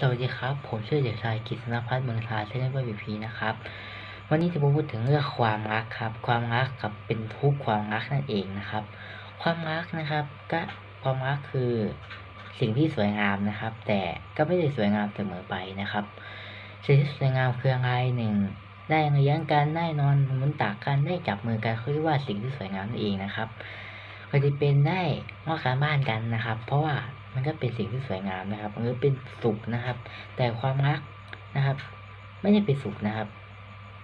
สวัสดีครับ ผมชื่อเด็กชายกฤษณพัฒน์เมืองทาเซนต์บบีพีนะครับ วันนี้จะพูดถึงเรื่องความรักครับ ความรักกับเป็นทุกความรักนั่นเองนะครับ ความรักนะครับ ก็ความรักคือสิ่งที่สวยงามนะครับ แต่ก็ไม่ได้สวยงามเสมอไปนะครับ สิ่งที่สวยงามคืออะไรหนึ่งได้เลี้ยงกันได้นอนบนตักกันได้จับมือกันเขาเรียกว่าสิ่งที่สวยงามนั่นเองนะครับก็จะเป็นได้มอบการบ้านกันนะครับ เพราะว่า มันก็เป็นสิ่งที่สวยงามนะครับหรือเป็นสุขนะครับ แต่ความรักนะครับ ไม่ได้เป็นสุขนะครับ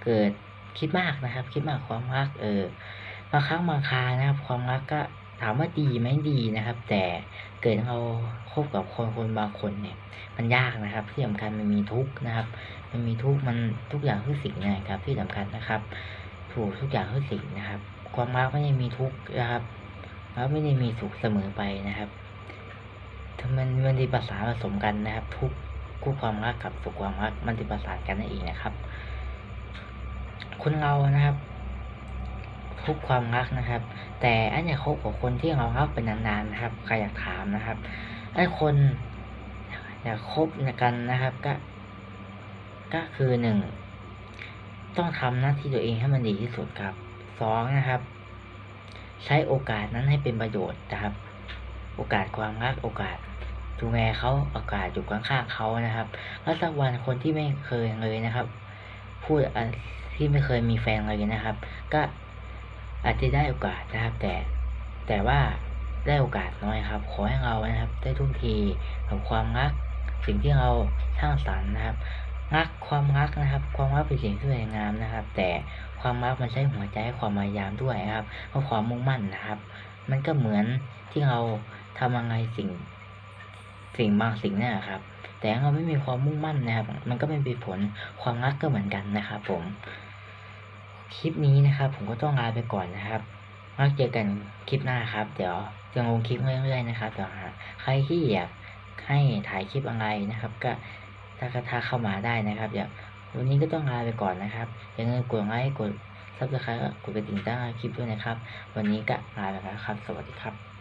เกิดคิดมากนะครับ คิดมากความรัก เออบางครั้งบางครานะครับ ความรักก็ถามว่าดีไหมดีนะครับ แต่เกิดเราคบกับคนคนบางคนเนี่ย มันยากนะครับที่สำคัญมันมีทุกข์นะครับ มันมีทุกข์มันทุกอย่างทุกสิ่งนะครับ ที่สำคัญนะครับ ถูกทุกอย่างทุกสิ่งนะครับ ความรักไม่ได้มีทุกข์นะครับแล้วไม่ได้มีสุขเสมอไปนะครับ ถ้ามันมันดีประสานผสมกันนะครับ ทุกคู่ความรักกับสุขความรักมันดีประสานกันนั่นเองนะครับ คนเรานะครับ ทุกความรักนะครับ แต่อันอยากคบกับคนที่เรารักเป็นนานๆนะครับใครอยากถามนะครับไอ้คนอยากคบกันนะครับ ก็ ก็คือหนึ่งต้องทำหน้าที่ตัวเองให้มันดีที่สุดครับสองนะครับ ใช้โอกาสนั้นให้เป็นประโยชน์นะครับ โอกาสความรักโอกาสดูแลเขาโอกาสอยู่ข้างๆเขานะครับ แล้วสักวันคนที่ไม่เคยเลยนะครับ พูดที่ไม่เคยมีแฟนเลยนะครับ ก็อาจจะได้โอกาสนะครับแต่แต่ว่าได้โอกาสน้อยครับ ขอให้เรานะครับ ได้ทุ่มเทกับความรัก สิ่งที่เราสร้างสรรค์นะครับรักความรักนะครับ ความรักเป็นสิ่งที่สวยงามนะครับ แต่ความรักมันใช้หัวใจความพยายามด้วยนะครับเพราะความมุ่งมั่นนะครับ มันก็เหมือนที่เรา ทำอะไรสิ่งสิ่งบางสิ่งเนี่ยครับ แต่เราไม่มีความมุ่งมั่นนะครับ มันก็ไม่เป็นผลความรักก็เหมือนกันนะครับผมคลิปนี้นะครับ ผมก็ต้องลาไปก่อนนะครับมาเจอกันคลิปหน้าครับ เดี๋ยวจะลงคลิปเรื่อยๆนะครับเดี๋ยวหาใครที่อยากให้ถ่ายคลิปอะไรนะครับ ก็ถ้ากระทาเข้ามาได้นะครับเดี๋ยววันนี้ก็ต้องลาไปก่อนนะครับอย่าลืมกดไลค์กดซับสไครต์กดกระดิ่งตั้งคลิปด้วยนะครับ วันนี้ก็ลาไปแล้วครับ สวัสดีครับ